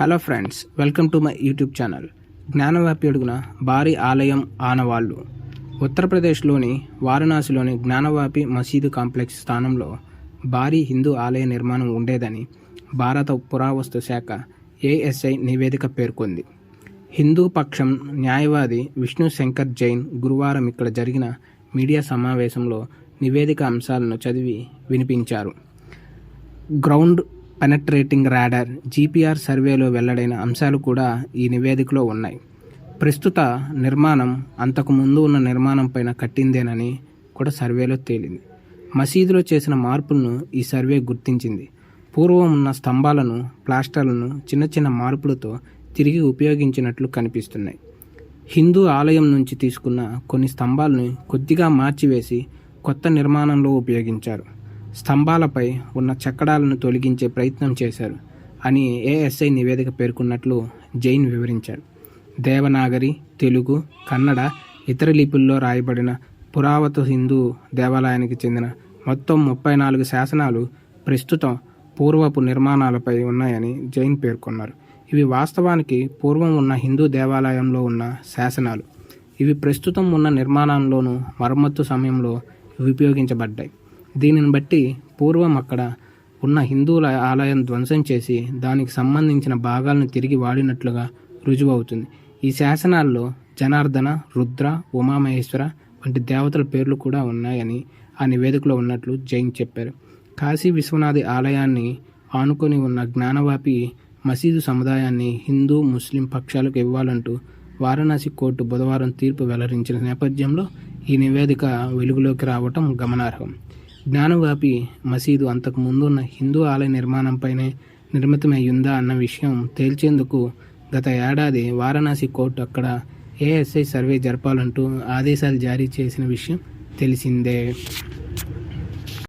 Hello friends welcome to my YouTube channel. Gyanvapi అడుగున భారీ ఆలయం ఆనవాళ్ళు ఉత్తరప్రదేశ్లోని వారణాసిలోని జ్ఞానవాపి మసీదు కాంప్లెక్స్ స్థానంలో భారీ హిందూ ఆలయ నిర్మాణం ఉండేదని భారత పురావస్తు శాఖ ఏఎస్ఐ నివేదిక పేర్కొంది. హిందూ పక్షం న్యాయవాది విష్ణు శంకర్ జైన్ గురువారం ఇక్కడ జరిగిన మీడియా సమావేశంలో నివేదిక అంశాలను చదివి వినిపించారు. గ్రౌండ్ పెనట్రేటింగ్ రాడార్ జీపీఆర్ సర్వేలో వెల్లడైన అంశాలు కూడా ఈ నివేదికలో ఉన్నాయి. ప్రస్తుత నిర్మాణం అంతకు ముందు ఉన్న నిర్మాణం పైన కట్టిందేనని కూడా సర్వేలో తేలింది. మసీదులో చేసిన మార్పులను ఈ సర్వే గుర్తించింది. పూర్వం ఉన్న స్తంభాలను ప్లాస్టర్లను చిన్న చిన్న మార్పులతో తిరిగి ఉపయోగించినట్లు కనిపిస్తున్నాయి. హిందూ ఆలయం నుంచి తీసుకున్న కొన్ని స్తంభాలను కొద్దిగా మార్చివేసి కొత్త నిర్మాణంలో ఉపయోగించారు. స్తంభాలపై ఉన్న చక్రాలను తొలగించే ప్రయత్నం చేశారు అని ఏఎస్ఐ నివేదిక పేర్కొన్నట్లు జైన్ వివరించారు. దేవనాగరి తెలుగు కన్నడ ఇతర లిపుల్లో రాయబడిన పురావత హిందూ దేవాలయానికి చెందిన మొత్తం ముప్పై నాలుగు శాసనాలు ప్రస్తుతం పూర్వపు నిర్మాణాలపై ఉన్నాయని జైన్ పేర్కొన్నారు. ఇవి వాస్తవానికి పూర్వం ఉన్న హిందూ దేవాలయంలో ఉన్న శాసనాలు. ఇవి ప్రస్తుతం ఉన్న నిర్మాణంలోనూ మరమ్మత్తు సమయంలో ఉపయోగించబడ్డాయి. దీనిని బట్టి పూర్వం అక్కడ ఉన్న హిందువుల ఆలయం ధ్వంసం చేసి దానికి సంబంధించిన భాగాలను తిరిగి వాడినట్లుగా రుజువవుతుంది. ఈ శాసనాల్లో జనార్దన రుద్ర ఉమామహేశ్వర వంటి దేవతల పేర్లు కూడా ఉన్నాయని ఆ నివేదికలో ఉన్నట్లు జైన్ చెప్పారు. కాశీ విశ్వనాథి ఆలయాన్ని ఆనుకొని ఉన్న జ్ఞానవాపి మసీదు సముదాయాన్ని హిందూ ముస్లిం పక్షాలకు ఇవ్వాలంటూ వారణాసి కోర్టు బుధవారం తీర్పు వెల్లడించిన నేపథ్యంలో ఈ నివేదిక వెలుగులోకి రావటం గమనార్హం. జ్ఞానవాపి మసీదు అంతకు ముందున్న హిందూ ఆలయ నిర్మాణంపైనే నిర్మితమై ఉందా అన్న విషయం తేల్చేందుకు గత ఏడాది వారణాసి కోర్టు అక్కడ ఏఎస్ఐ సర్వే జరపాలంటూ ఆదేశాలు జారీ చేసిన విషయం తెలిసిందే.